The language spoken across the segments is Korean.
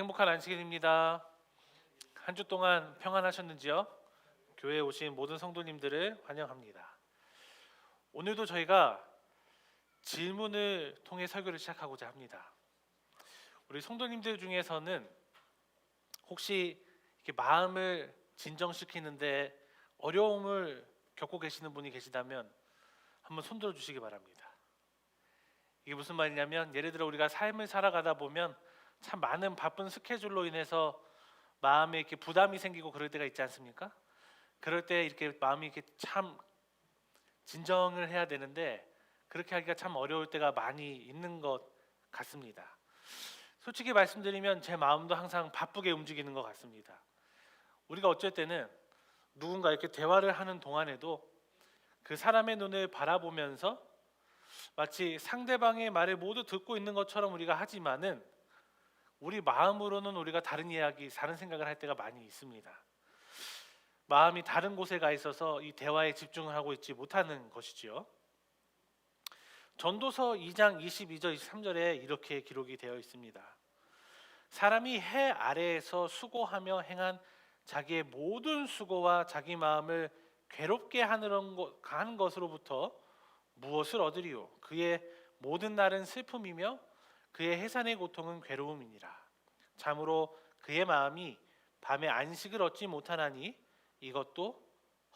행복한 안식일입니다. 한 주 동안 평안하셨는지요? 교회에 오신 모든 성도님들을 환영합니다. 오늘도 저희가 질문을 통해 설교를 시작하고자 합니다. 우리 성도님들 중에서는 혹시 이렇게 마음을 진정시키는데 어려움을 겪고 계시는 분이 계시다면 한번 손들어 주시기 바랍니다. 이게 무슨 말이냐면 예를 들어 우리가 삶을 살아가다 보면 참 많은 바쁜 스케줄로 인해서 마음에 이렇게 부담이 생기고 그럴 때가 있지 않습니까? 그럴 때 이렇게 마음이 이렇게 참 진정을 해야 되는데 그렇게 하기가 참 어려울 때가 많이 있는 것 같습니다. 솔직히 말씀드리면 제 마음도 항상 바쁘게 움직이는 것 같습니다. 우리가 어쩔 때는 누군가 이렇게 대화를 하는 동안에도 그 사람의 눈을 바라보면서 마치 상대방의 말을 모두 듣고 있는 것처럼 우리가 하지만은 우리 마음으로는 우리가 다른 이야기, 다른 생각을 할 때가 많이 있습니다. 마음이 다른 곳에 가 있어서 이 대화에 집중을 하고 있지 못하는 것이지요. 전도서 2장 22절 23절에 이렇게 기록이 되어 있습니다. 사람이 해 아래에서 수고하며 행한 자기의 모든 수고와 자기 마음을 괴롭게 하는 것으로부터 무엇을 얻으리요? 그의 모든 날은 슬픔이며 그의 해산의 고통은 괴로움이니라. 참으로 그의 마음이 밤에 안식을 얻지 못하나니 이것도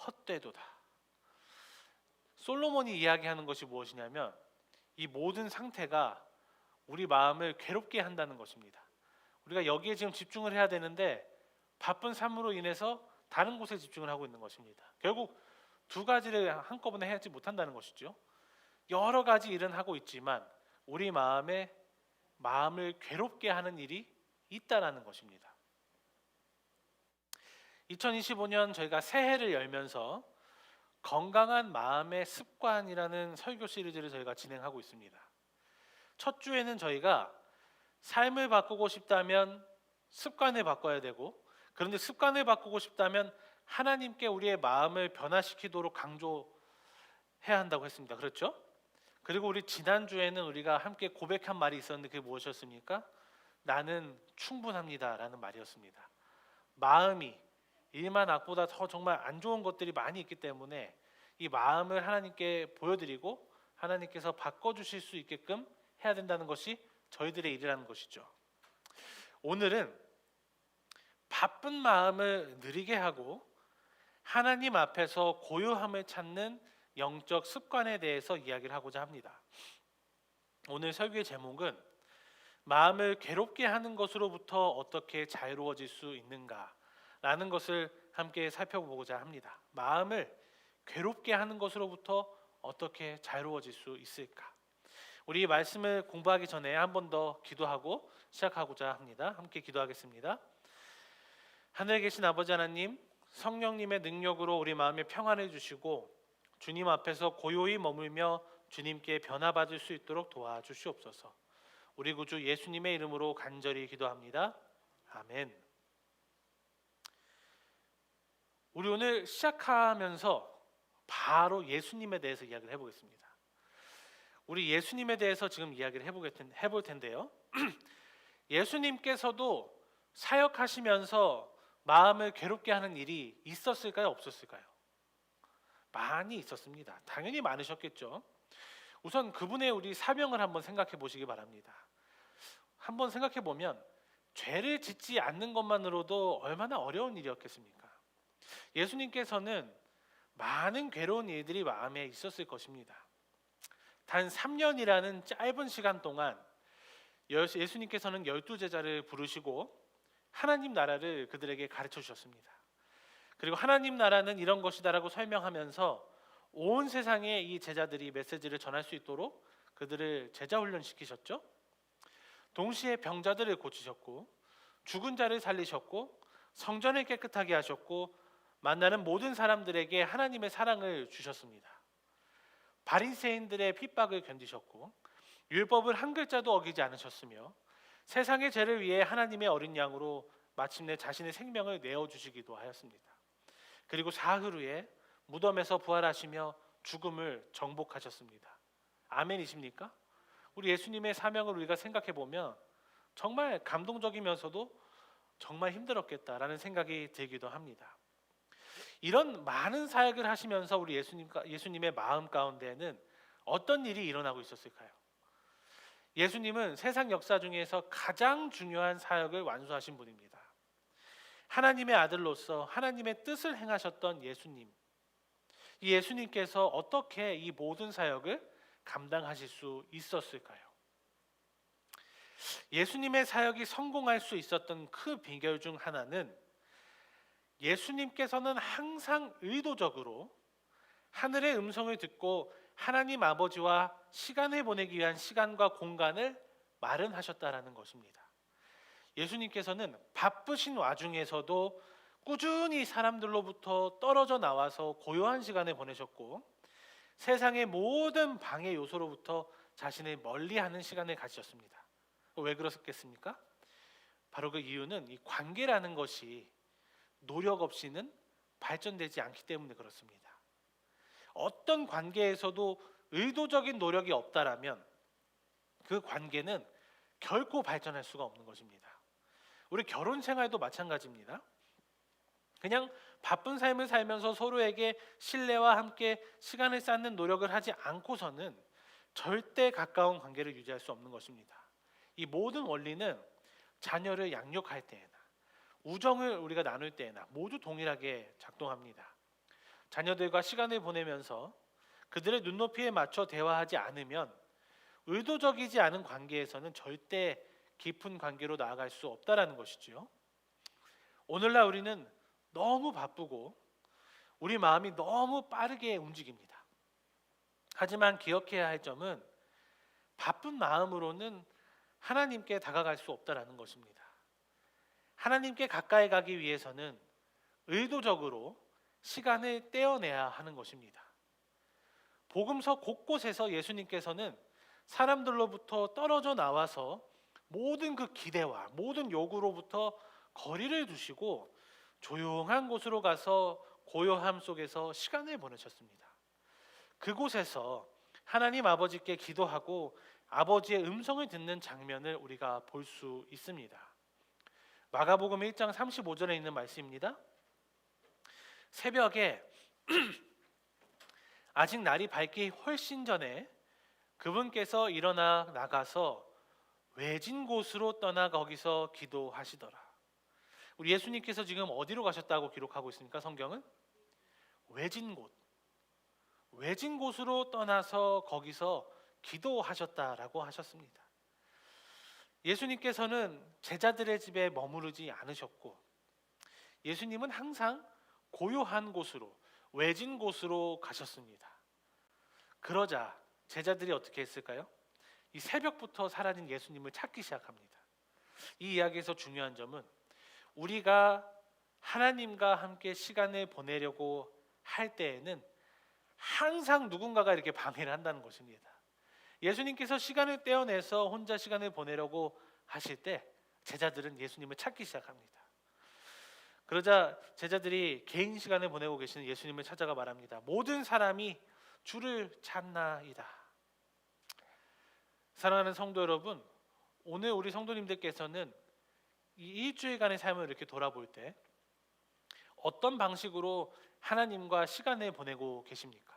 헛되도다. 솔로몬이 이야기하는 것이 무엇이냐면 이 모든 상태가 우리 마음을 괴롭게 한다는 것입니다. 우리가 여기에 지금 집중을 해야 되는데 바쁜 삶으로 인해서 다른 곳에 집중을 하고 있는 것입니다. 결국 두 가지를 한꺼번에 하지 못한다는 것이죠. 여러 가지 일은 하고 있지만 우리 마음에 마음을 괴롭게 하는 일이 있다라는 것입니다. 2025년 저희가 새해를 열면서 건강한 마음의 습관이라는 설교 시리즈를 저희가 진행하고 있습니다. 첫 주에는 저희가 삶을 바꾸고 싶다면 습관을 바꿔야 되고 그런데 습관을 바꾸고 싶다면 하나님께 우리의 마음을 변화시키도록 강조해야 한다고 했습니다. 그렇죠? 그리고 우리 지난 주에는 우리가 함께 고백한 말이 있었는데 그게 무엇이었습니까? 나는 충분합니다라는 말이었습니다. 마음이 일만 악보다 더 정말 안 좋은 것들이 많이 있기 때문에 이 마음을 하나님께 보여드리고 하나님께서 바꿔주실 수 있게끔 해야 된다는 것이 저희들의 일이라는 것이죠. 오늘은 바쁜 마음을 느리게 하고 하나님 앞에서 고요함을 찾는 영적 습관에 대해서 이야기를 하고자 합니다. 오늘 설교의 제목은 마음을 괴롭게 하는 것으로부터 어떻게 자유로워질 수 있는가라는 것을 함께 살펴보고자 합니다. 마음을 괴롭게 하는 것으로부터 어떻게 자유로워질 수 있을까? 우리 말씀을 공부하기 전에 한 번 더 기도하고 시작하고자 합니다. 함께 기도하겠습니다. 하늘에 계신 아버지 하나님, 성령님의 능력으로 우리 마음에 평안을 주시고 주님 앞에서 고요히 머물며 주님께 변화받을 수 있도록 도와주시옵소서. 우리 구주 예수님의 이름으로 간절히 기도합니다. 아멘. 우리 오늘 시작하면서 바로 예수님에 대해서 이야기를 해보겠습니다. 우리 예수님에 대해서 지금 이야기를 해볼 텐데요. 예수님께서도 사역하시면서 마음을 괴롭게 하는 일이 있었을까요? 없었을까요? 많이 있었습니다. 당연히 많으셨겠죠. 우선 그분의 우리 사명을 한번 생각해 보시기 바랍니다. 한번 생각해 보면 죄를 짓지 않는 것만으로도 얼마나 어려운 일이었겠습니까? 예수님께서는 많은 괴로운 일들이 마음에 있었을 것입니다. 단 3년이라는 짧은 시간 동안 예수님께서는 열두 제자를 부르시고 하나님 나라를 그들에게 가르쳐 주셨습니다. 그리고 하나님 나라는 이런 것이다라고 설명하면서 온 세상에 이 제자들이 메시지를 전할 수 있도록 그들을 제자 훈련시키셨죠. 동시에 병자들을 고치셨고 죽은 자를 살리셨고 성전을 깨끗하게 하셨고 만나는 모든 사람들에게 하나님의 사랑을 주셨습니다. 바리새인들의 핍박을 견디셨고 율법을 한 글자도 어기지 않으셨으며 세상의 죄를 위해 하나님의 어린 양으로 마침내 자신의 생명을 내어 주시기도 하였습니다. 그리고 사흘 후에 무덤에서 부활하시며 죽음을 정복하셨습니다. 아멘이십니까? 우리 예수님의 사명을 우리가 생각해 보면 정말 감동적이면서도 정말 힘들었겠다라는 생각이 들기도 합니다. 이런 많은 사역을 하시면서 우리 예수님과 예수님의 마음 가운데는 어떤 일이 일어나고 있었을까요? 예수님은 세상 역사 중에서 가장 중요한 사역을 완수하신 분입니다. 하나님의 아들로서 하나님의 뜻을 행하셨던 예수님. 이 예수님께서 어떻게 이 모든 사역을 감당하실 수 있었을까요? 예수님의 사역이 성공할 수 있었던 그 비결 중 하나는 예수님께서는 항상 의도적으로 하늘의 음성을 듣고 하나님 아버지와 시간을 보내기 위한 시간과 공간을 마련하셨다라는 것입니다. 예수님께서는 바쁘신 와중에서도 꾸준히 사람들로부터 떨어져 나와서 고요한 시간을 보내셨고 세상의 모든 방해 요소로부터 자신을 멀리하는 시간을 가지셨습니다. 왜 그렇겠습니까? 바로 그 이유는 이 관계라는 것이 노력 없이는 발전되지 않기 때문에 그렇습니다. 어떤 관계에서도 의도적인 노력이 없다라면 그 관계는 결코 발전할 수가 없는 것입니다. 우리 결혼 생활도 마찬가지입니다. 그냥 바쁜 삶을 살면서 서로에게 신뢰와 함께 시간을 쌓는 노력을 하지 않고서는 절대 가까운 관계를 유지할 수 없는 것입니다. 이 모든 원리는 자녀를 양육할 때에나 우정을 우리가 나눌 때에나 모두 동일하게 작동합니다. 자녀들과 시간을 보내면서 그들의 눈높이에 맞춰 대화하지 않으면 의도적이지 않은 관계에서는 절대 깊은 관계로 나아갈 수 없다라는 것이지요. 오늘날 우리는 너무 바쁘고 우리 마음이 너무 빠르게 움직입니다. 하지만 기억해야 할 점은 바쁜 마음으로는 하나님께 다가갈 수 없다라는 것입니다. 하나님께 가까이 가기 위해서는 의도적으로 시간을 떼어내야 하는 것입니다. 복음서 곳곳에서 예수님께서는 사람들로부터 떨어져 나와서 모든 그 기대와 모든 요구로부터 거리를 두시고 조용한 곳으로 가서 고요함 속에서 시간을 보내셨습니다. 그곳에서 하나님 아버지께 기도하고 아버지의 음성을 듣는 장면을 우리가 볼 수 있습니다. 마가복음 1장 35절에 있는 말씀입니다. 새벽에 아직 날이 밝기 훨씬 전에 그분께서 일어나 나가서 외진 곳으로 떠나 거기서 기도하시더라. 우리 예수님께서 지금 어디로 가셨다고 기록하고 있습니까? 성경은 외진 곳. 외진 곳으로 떠나서 거기서 기도하셨다라고 하셨습니다. 예수님께서는 제자들의 집에 머무르지 않으셨고 예수님은 항상 고요한 곳으로 외진 곳으로 가셨습니다. 그러자 제자들이 어떻게 했을까요? 이 새벽부터 사라진 예수님을 찾기 시작합니다. 이 이야기에서 중요한 점은 우리가 하나님과 함께 시간을 보내려고 할 때에는 항상 누군가가 이렇게 방해를 한다는 것입니다. 예수님께서 시간을 떼어내서 혼자 시간을 보내려고 하실 때 제자들은 예수님을 찾기 시작합니다. 그러자 제자들이 개인 시간을 보내고 계시는 예수님을 찾아가 말합니다. 모든 사람이 주를 찾나이다. 사랑하는 성도 여러분, 오늘 우리 성도님들께서는 이 일주일간의 삶을 이렇게 돌아볼 때 어떤 방식으로 하나님과 시간을 보내고 계십니까?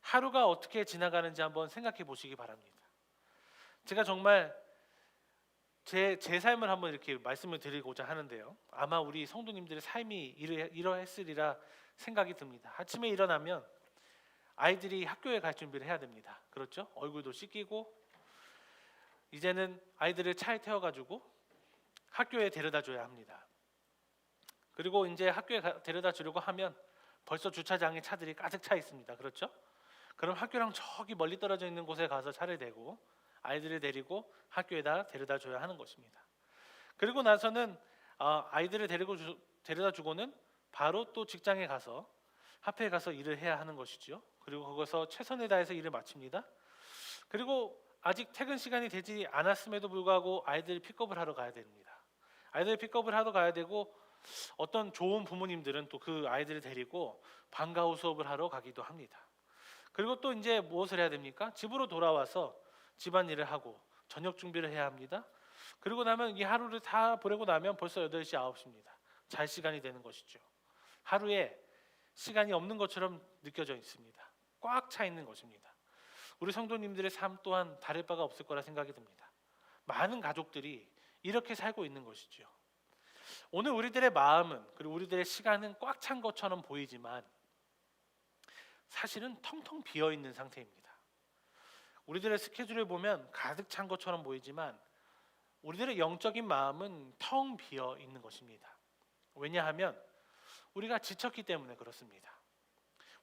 하루가 어떻게 지나가는지 한번 생각해 보시기 바랍니다. 제가 정말 제, 제 삶을 한번 이렇게 말씀을 드리고자 하는데요. 아마 우리 성도님들의 삶이 이러, 이러했으리라 생각이 듭니다. 아침에 일어나면 아이들이 학교에 갈 준비를 해야 됩니다. 그렇죠? 얼굴도 씻기고 이제는 아이들을 차에 태워 가지고 학교에 데려다 줘야 합니다. 그리고 이제 학교에 가, 데려다 주려고 하면 벌써 주차장에 차들이 가득 차 있습니다. 그렇죠? 그럼 학교랑 저기 멀리 떨어져 있는 곳에 가서 차를 대고 아이들을 데리고 학교에다 데려다 줘야 하는 것입니다. 그리고 나서는 어, 아이들을 데리고 주, 데려다 주고는 바로 또 직장에 가서 학교에 가서 일을 해야 하는 것이죠. 그리고 거기서 최선을 다해서 일을 마칩니다. 그리고 아직 퇴근 시간이 되지 않았음에도 불구하고 아이들 픽업을 하러 가야 됩니다. 아이들 픽업을 하러 가야 되고 어떤 좋은 부모님들은 또 그 아이들을 데리고 방과 후 수업을 하러 가기도 합니다. 그리고 또 이제 무엇을 해야 됩니까? 집으로 돌아와서 집안일을 하고 저녁 준비를 해야 합니다. 그리고 나면 이 하루를 다 보내고 나면 벌써 8시, 9시입니다. 잘 시간이 되는 것이죠. 하루에 시간이 없는 것처럼 느껴져 있습니다. 꽉 차 있는 것입니다. 우리 성도님들의 삶 또한 다를 바가 없을 거라 생각이 듭니다. 많은 가족들이 이렇게 살고 있는 것이죠. 오늘 우리들의 마음은 그리고 우리들의 시간은 꽉 찬 것처럼 보이지만 사실은 텅텅 비어 있는 상태입니다. 우리들의 스케줄을 보면 가득 찬 것처럼 보이지만 우리들의 영적인 마음은 텅 비어 있는 것입니다. 왜냐하면 우리가 지쳤기 때문에 그렇습니다.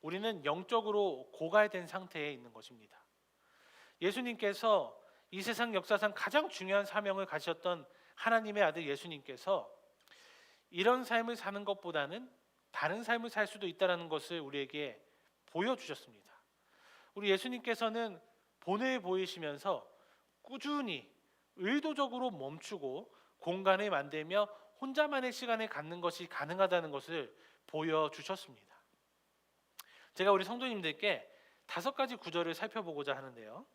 우리는 영적으로 고갈된 상태에 있는 것입니다. 예수님께서 이 세상 역사상 가장 중요한 사명을 가셨던 하나님의 아들 예수님께서 이런 삶을 사는 것보다는 다른 삶을 살 수도 있다라는 것을 우리에게 보여주셨습니다. 우리 예수님께서는 본을 보이시면서 꾸준히 의도적으로 멈추고 공간을 만들며 혼자만의 시간을 갖는 것이 가능하다는 것을 보여주셨습니다. 제가 우리 성도님들께 다섯 가지 구절을 살펴보고자 하는데요.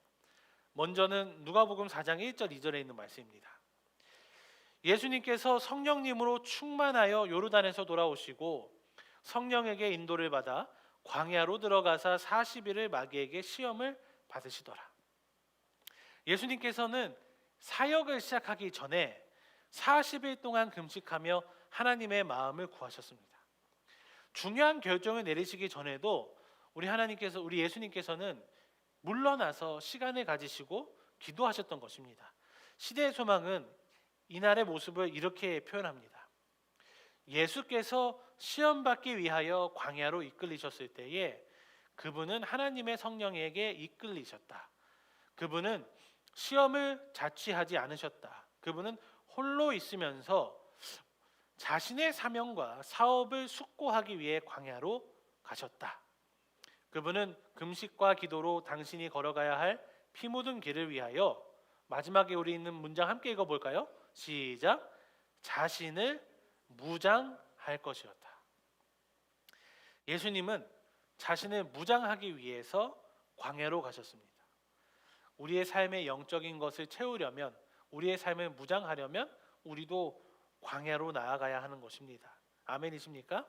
먼저는 누가복음 4장 1절 2절에 있는 말씀입니다. 예수님께서 성령님으로 충만하여 요르단에서 돌아오시고 성령에게 인도를 받아 광야로 들어가사 40일을 마귀에게 시험을 받으시더라. 예수님께서는 사역을 시작하기 전에 40일 동안 금식하며 하나님의 마음을 구하셨습니다. 중요한 결정을 내리시기 전에도 우리 하나님께서 우리 예수님께서는 물러나서 시간을 가지시고 기도하셨던 것입니다. 시대의 소망은 이날의 모습을 이렇게 표현합니다. 예수께서 시험 받기 위하여 광야로 이끌리셨을 때에 그분은 하나님의 성령에게 이끌리셨다. 그분은 시험을 자취하지 않으셨다. 그분은 홀로 있으면서 자신의 사명과 사업을 숙고하기 위해 광야로 가셨다. 그분은 금식과 기도로 당신이 걸어가야 할 피 묻은 길을 위하여 마지막에 우리 있는 문장 함께 읽어 볼까요? 시작. 자신을 무장할 것이었다. 예수님은 자신을 무장하기 위해서 광야로 가셨습니다. 우리의 삶의 영적인 것을 채우려면 우리의 삶을 무장하려면 우리도 광야로 나아가야 하는 것입니다. 아멘이십니까?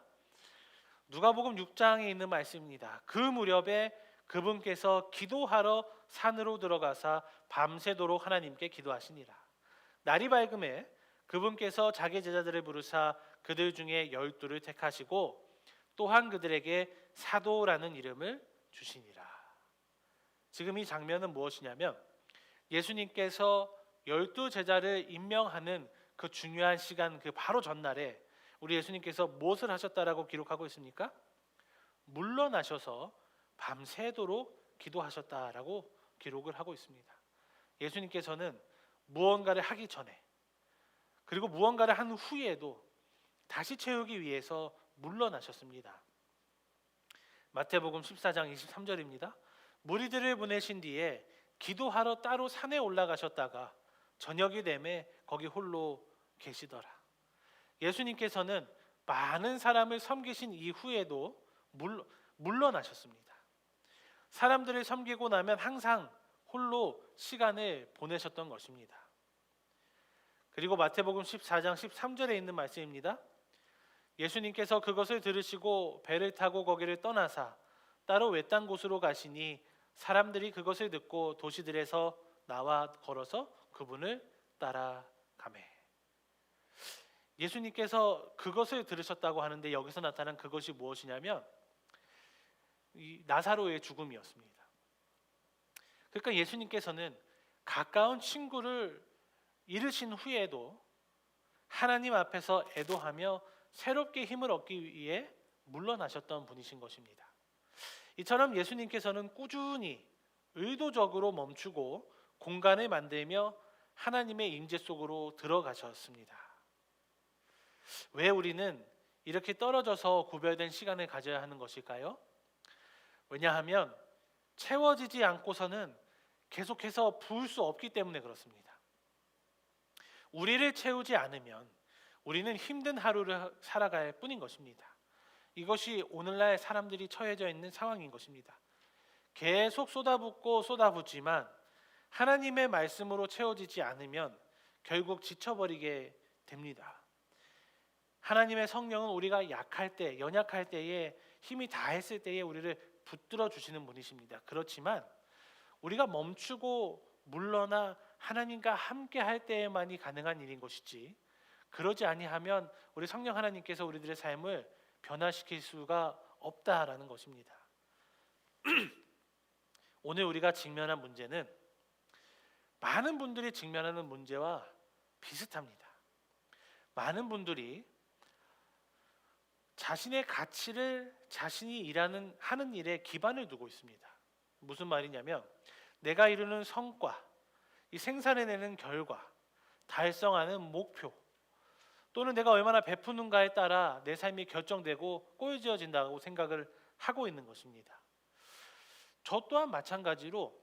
누가복음 6장에 있는 말씀입니다. 그 무렵에 그분께서 기도하러 산으로 들어가사 밤새도록 하나님께 기도하시니라. 날이 밝음에 그분께서 자기 제자들을 부르사 그들 중에 열두를 택하시고 또한 그들에게 사도라는 이름을 주시니라. 지금 이 장면은 무엇이냐면 예수님께서 열두 제자를 임명하는 그 중요한 시간 그 바로 전날에 우리 예수님께서 무엇을 하셨다라고 기록하고 있습니까? 물러나셔서 밤새도록 기도하셨다라고 기록을 하고 있습니다. 예수님께서는 무언가를 하기 전에 그리고 무언가를 한 후에도 다시 채우기 위해서 물러나셨습니다. 마태복음 14장 23절입니다. 무리들을 보내신 뒤에 기도하러 따로 산에 올라가셨다가 저녁이 되매 거기 홀로 계시더라. 예수님께서는 많은 사람을 섬기신 이후에도 물, 물러나셨습니다. 사람들을 섬기고 나면 항상 홀로 시간을 보내셨던 것입니다. 그리고 마태복음 14장 13절에 있는 말씀입니다. 예수님께서 그것을 들으시고 배를 타고 거기를 떠나사 따로 외딴 곳으로 가시니 사람들이 그것을 듣고 도시들에서 나와 걸어서 그분을 따라가매. 예수님께서 그것을 들으셨다고 하는데 여기서 나타난 그것이 무엇이냐면 이 나사로의 죽음이었습니다. 그러니까 예수님께서는 가까운 친구를 잃으신 후에도 하나님 앞에서 애도하며 새롭게 힘을 얻기 위해 물러나셨던 분이신 것입니다. 이처럼 예수님께서는 꾸준히 의도적으로 멈추고 공간을 만들며 하나님의 임재 속으로 들어가셨습니다. 왜 우리는 이렇게 떨어져서 구별된 시간을 가져야 하는 것일까요? 왜냐하면 채워지지 않고서는 계속해서 부을 수 없기 때문에 그렇습니다. 우리를 채우지 않으면 우리는 힘든 하루를 살아갈 뿐인 것입니다. 이것이 오늘날 사람들이 처해져 있는 상황인 것입니다. 계속 쏟아붓고 쏟아붓지만 하나님의 말씀으로 채워지지 않으면 결국 지쳐버리게 됩니다. 하나님의 성령은 우리가 약할 때, 연약할 때에 힘이 다했을 때에 우리를 붙들어 주시는 분이십니다. 그렇지만 우리가 멈추고 물러나 하나님과 함께 할 때에만이 가능한 일인 것이지 그러지 아니하면 우리 성령 하나님께서 우리들의 삶을 변화시킬 수가 없다라는 것입니다. 오늘 우리가 직면한 문제는 많은 분들이 직면하는 문제와 비슷합니다. 많은 분들이 자신의 가치를 자신이 일하는 하는 일에 기반을 두고 있습니다. 무슨 말이냐면 내가 이루는 성과, 이 생산해내는 결과, 달성하는 목표, 또는 내가 얼마나 베푸는가에 따라 내 삶이 결정되고 꼬여져진다고 생각을 하고 있는 것입니다. 저 또한 마찬가지로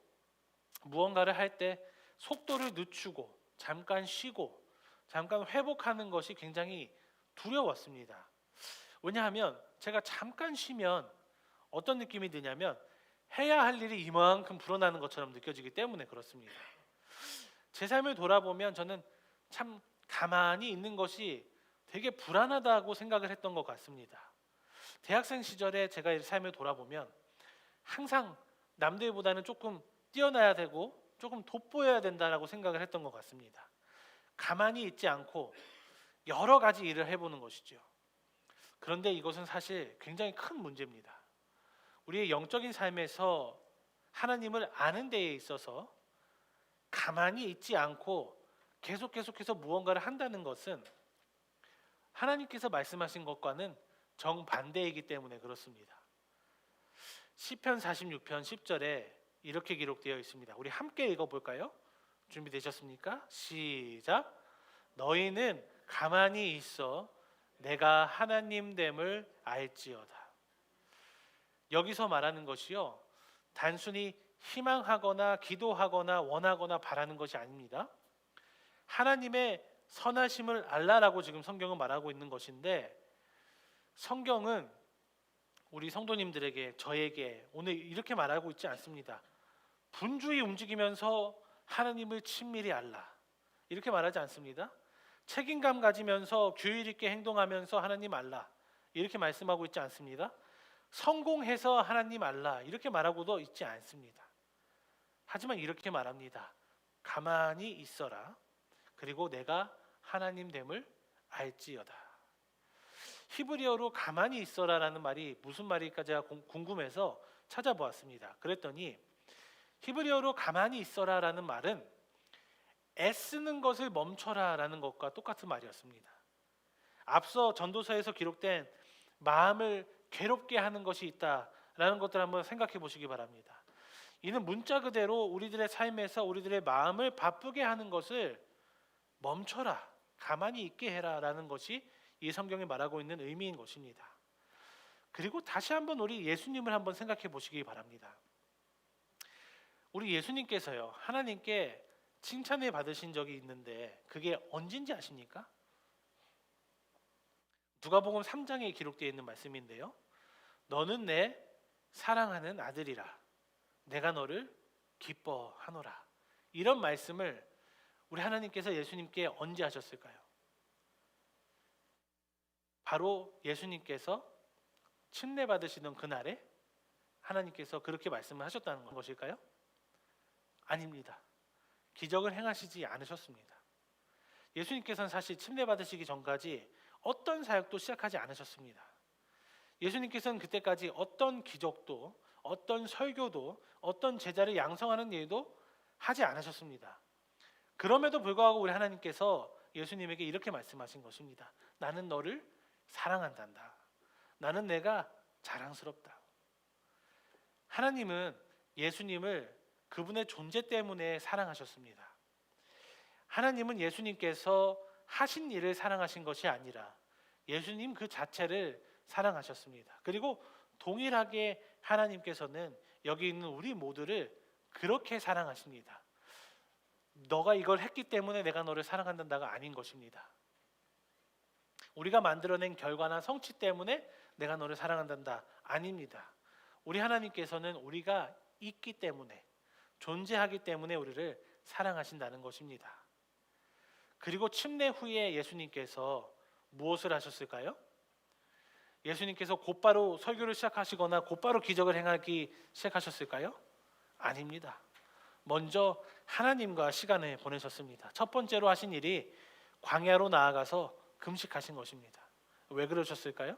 무언가를 할 때 속도를 늦추고 잠깐 쉬고 잠깐 회복하는 것이 굉장히 두려웠습니다. 왜냐하면 제가 잠깐 쉬면 어떤 느낌이 드냐면 해야 할 일이 이만큼 불어나는 것처럼 느껴지기 때문에 그렇습니다. 제 삶을 돌아보면 저는 참 가만히 있는 것이 되게 불안하다고 생각을 했던 것 같습니다. 대학생 시절에 제가 이 삶을 돌아보면 항상 남들보다는 조금 뛰어나야 되고 조금 돋보여야 된다라고 생각을 했던 것 같습니다. 가만히 있지 않고 여러 가지 일을 해보는 것이죠. 그런데 이것은 사실 굉장히 큰 문제입니다. 우리의 영적인 삶에서 하나님을 아는 데에 있어서 가만히 있지 않고 계속 계속해서 무언가를 한다는 것은 하나님께서 말씀하신 것과는 정반대이기 때문에 그렇습니다. 시편 46편 10절에 이렇게 기록되어 있습니다. 우리 함께 읽어 볼까요? 준비되셨습니까? 시작. 너희는 가만히 있어 내가 하나님 됨을 알지어다. 여기서 말하는 것이요. 단순히 희망하거나 기도하거나 원하거나 바라는 것이 아닙니다. 하나님의 선하심을 알라라고 지금 성경은 말하고 있는 것인데 성경은 우리 성도님들에게 저에게 오늘 이렇게 말하고 있지 않습니다. 분주히 움직이면서 하나님을 친밀히 알라. 이렇게 말하지 않습니다. 책임감 가지면서 규율 있게 행동하면서 하나님 알라. 이렇게 말씀하고 있지 않습니다. 성공해서 하나님 알라. 이렇게 말하고도 있지 않습니다. 하지만 이렇게 말합니다. 가만히 있어라. 그리고 내가 하나님 됨을 알지어다. 히브리어로 가만히 있어라라는 말이 무슨 말일까 제가 궁금해서 찾아보았습니다. 그랬더니 히브리어로 가만히 있어라라는 말은 애쓰는 것을 멈춰라라는 것과 똑같은 말이었습니다. 앞서 전도서에서 기록된 마음을 괴롭게 하는 것이 있다라는 것들 한번 생각해 보시기 바랍니다. 이는 문자 그대로 우리들의 삶에서 우리들의 마음을 바쁘게 하는 것을 멈춰라, 가만히 있게 해라라는 것이 이 성경이 말하고 있는 의미인 것입니다. 그리고 다시 한번 우리 예수님을 한번 생각해 보시기 바랍니다. 우리 예수님께서요 하나님께 칭찬을 받으신 적이 있는데 그게 언진지 아십니까? 누가복음 3장에 기록되어 있는 말씀인데요. 너는 내 사랑하는 아들이라. 내가 너를 기뻐하노라. 이런 말씀을 우리 하나님께서 예수님께 언제 하셨을까요? 바로 예수님께서 침례 받으시던 그날에 하나님께서 그렇게 말씀을 하셨다는 것일까요? 아닙니다. 기적을 행하시지 않으셨습니다. 예수님께서는 사실 침례 받으시기 전까지 어떤 사역도 시작하지 않으셨습니다. 예수님께서는 그때까지 어떤 기적도 어떤 설교도 어떤 제자를 양성하는 일도 하지 않으셨습니다. 그럼에도 불구하고 우리 하나님께서 예수님에게 이렇게 말씀하신 것입니다. 나는 너를 사랑한단다. 나는 내가 자랑스럽다. 하나님은 예수님을 그분의 존재 때문에 사랑하셨습니다. 하나님은 예수님께서 하신 일을 사랑하신 것이 아니라 예수님 그 자체를 사랑하셨습니다. 그리고 동일하게 하나님께서는 여기 있는 우리 모두를 그렇게 사랑하십니다. 너가 이걸 했기 때문에 내가 너를 사랑한다가 아닌 것입니다. 우리가 만들어낸 결과나 성취 때문에 내가 너를 사랑한다 아닙니다. 우리 하나님께서는 우리가 있기 때문에 존재하기 때문에 우리를 사랑하신다는 것입니다. 그리고 침례 후에 예수님께서 무엇을 하셨을까요? 예수님께서 곧바로 설교를 시작하시거나 곧바로 기적을 행하기 시작하셨을까요? 아닙니다. 먼저 하나님과 시간을 보내셨습니다. 첫 번째로 하신 일이 광야로 나아가서 금식하신 것입니다. 왜 그러셨을까요?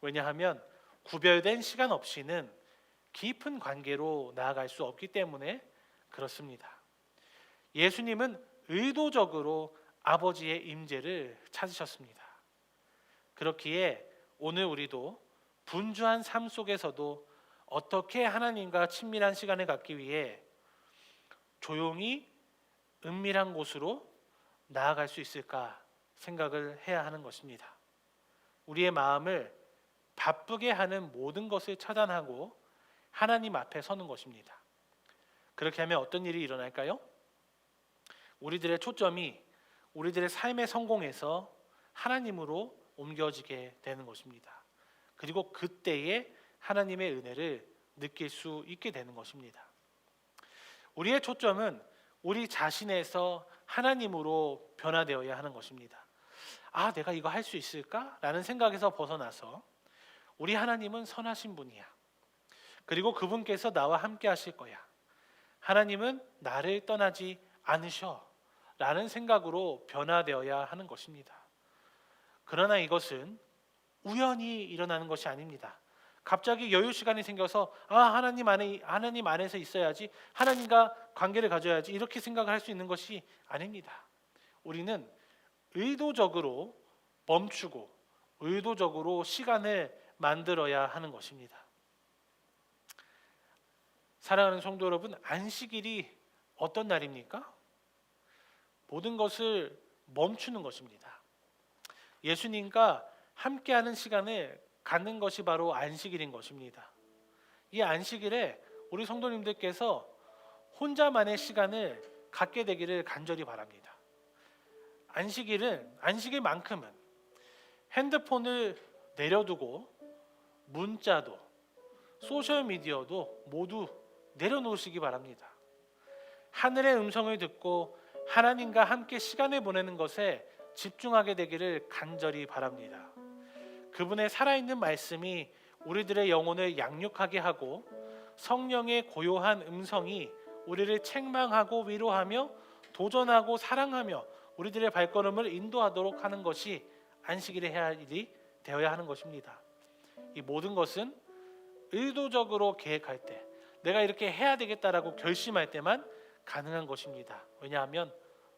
왜냐하면 구별된 시간 없이는 깊은 관계로 나아갈 수 없기 때문에 그렇습니다. 예수님은 의도적으로 아버지의 임재를 찾으셨습니다. 그렇기에 오늘 우리도 분주한 삶 속에서도 어떻게 하나님과 친밀한 시간을 갖기 위해 조용히 은밀한 곳으로 나아갈 수 있을까 생각을 해야 하는 것입니다. 우리의 마음을 바쁘게 하는 모든 것을 차단하고 하나님 앞에 서는 것입니다. 그렇게 하면 어떤 일이 일어날까요? 우리들의 초점이 우리들의 삶의 성공에서 하나님으로 옮겨지게 되는 것입니다. 그리고 그때에 하나님의 은혜를 느낄 수 있게 되는 것입니다. 우리의 초점은 우리 자신에서 하나님으로 변화되어야 하는 것입니다. 아, 내가 이거 할 수 있을까? 라는 생각에서 벗어나서 우리 하나님은 선하신 분이야. 그리고 그분께서 나와 함께 하실 거야. 하나님은 나를 떠나지 않으셔. 라는 생각으로 변화되어야 하는 것입니다. 그러나 이것은 우연히 일어나는 것이 아닙니다. 갑자기 여유 시간이 생겨서 아 하나님 안에 하나님 안에서 있어야지 하나님과 관계를 가져야지 이렇게 생각을 할 수 있는 것이 아닙니다. 우리는 의도적으로 멈추고 의도적으로 시간을 만들어야 하는 것입니다. 사랑하는 성도 여러분, 안식일이 어떤 날입니까? 모든 것을 멈추는 것입니다. 예수님과 함께하는 시간을 갖는 것이 바로 안식일인 것입니다. 이 안식일에 우리 성도님들께서 혼자만의 시간을 갖게 되기를 간절히 바랍니다. 안식일은 안식일만큼은 핸드폰을 내려두고 문자도 소셜 미디어도 모두 내려놓으시기 바랍니다. 하늘의 음성을 듣고 하나님과 함께 시간을 보내는 것에 집중하게 되기를 간절히 바랍니다. 그분의 살아있는 말씀이 우리들의 영혼을 양육하게 하고 성령의 고요한 음성이 우리를 책망하고 위로하며 도전하고 사랑하며 우리들의 발걸음을 인도하도록 하는 것이 안식일에 해야 할 일이 되어야 하는 것입니다. 이 모든 것은 의도적으로 계획할 때 내가 이렇게 해야 되겠다라고 결심할 때만 가능한 것입니다. 왜냐하면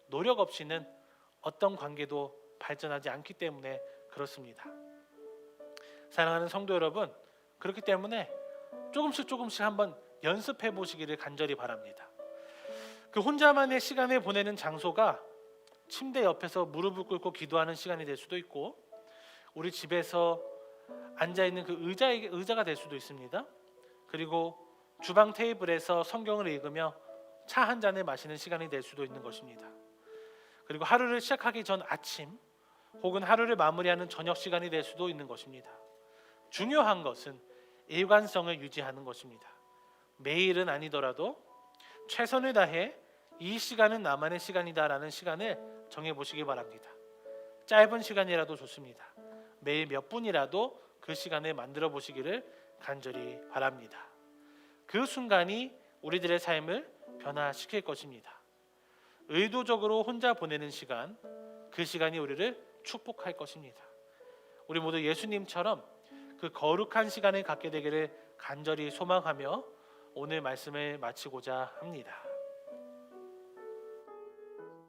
노력 없이는 어떤 관계도 발전하지 않기 때문에 그렇습니다. 사랑하는 성도 여러분, 그렇기 때문에 조금씩 조금씩 한번 연습해 보시기를 간절히 바랍니다. 그 혼자만의 시간을 보내는 장소가 침대 옆에서 무릎을 꿇고 기도하는 시간이 될 수도 있고 우리 집에서 앉아 있는 그 의자 의자가 될 수도 있습니다. 그리고 주방 테이블에서 성경을 읽으며 차 한 잔을 마시는 시간이 될 수도 있는 것입니다. 그리고 하루를 시작하기 전 아침 혹은 하루를 마무리하는 저녁 시간이 될 수도 있는 것입니다. 중요한 것은 일관성을 유지하는 것입니다. 매일은 아니더라도 최선을 다해 이 시간은 나만의 시간이다라는 시간을 정해 보시기 바랍니다. 짧은 시간이라도 좋습니다. 매일 몇 분이라도 그 시간을 만들어 보시기를 간절히 바랍니다. 그 순간이 우리들의 삶을 변화시킬 것입니다. 의도적으로 혼자 보내는 시간, 그 시간이 우리를 축복할 것입니다. 우리 모두 예수님처럼 그 거룩한 시간을 갖게 되기를 간절히 소망하며 오늘 말씀을 마치고자 합니다.